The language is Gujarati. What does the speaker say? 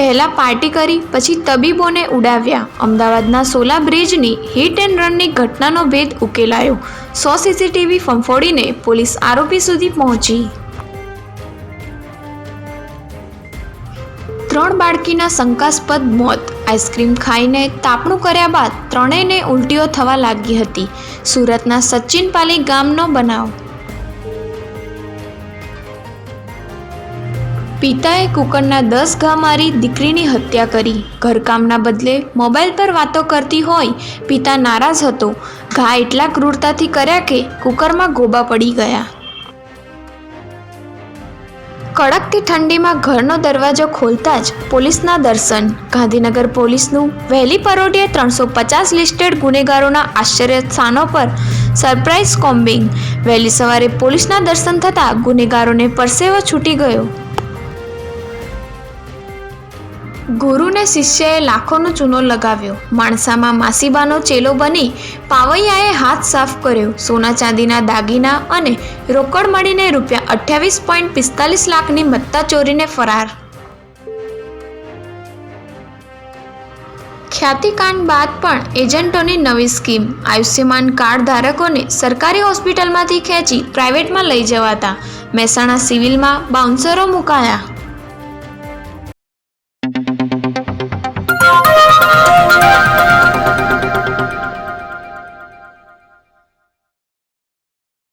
પહેલા પાર્ટી કરી, પછી તબીબોને ઉડાવ્યા. અમદાવાદના સોલા બ્રિજની હિટ એન્ડ રનની ઘટનાનો ભેદ ઉકેલાયો. સો સીસીટીવી ફંફોડીને પોલીસ આરોપી સુધી પહોંચી. ત્રણ બાળકીના શંકાસ્પદ મોત. આઈસ્ક્રીમ ખાઈને તાપણું કર્યા બાદ ત્રણેયને ઉલટીઓ થવા લાગી હતી. સુરતના સચિનપાલી ગામનો બનાવ. પિતાએ કુકરના દસ ઘા મારી દીકરીની હત્યા કરી. ઘરકામના બદલે મોબાઈલ પર વાતો કરતી હોય પિતા નારાજ હતો. ઘા એટલા ક્રૂરતાથી કર્યા કે કુકરમાં ગોબા પડી ગયા. કડકથી ઠંડીમાં ઘરનો દરવાજો ખોલતા જ પોલીસના દર્શન. ગાંધીનગર પોલીસનું વહેલી પરોઢિયે ત્રણસો પચાસ લિસ્ટેડ ગુનેગારોના આશ્ચર્ય સ્થાનો પર સરપ્રાઇઝ કોમ્બિંગ. વહેલી સવારે પોલીસના દર્શન થતાં ગુનેગારોને પરસેવો છૂટી ગયો. ગુરુને શિષ્યએ લાખોનો ચૂનો લગાવ્યો. માણસામાં માસીબાનો ચેલો બની પાવૈયાએ હાથ સાફ કર્યો. સોના ચાંદીના દાગીના અને રોકડ મળીને રૂપિયા અઠ્યાવીસ પોઈન્ટ પિસ્તાલીસ લાખની મત્તા ચોરીને ફરાર. ખ્યાતિકાંડ બાદ પણ એજન્ટોની નવી સ્કીમ. આયુષ્યમાન કાર્ડ ધારકોને સરકારી હોસ્પિટલમાંથી ખેંચી પ્રાઇવેટમાં લઈ જવાતા. મહેસાણા સિવિલમાં બાઉન્સરો મુકાયા.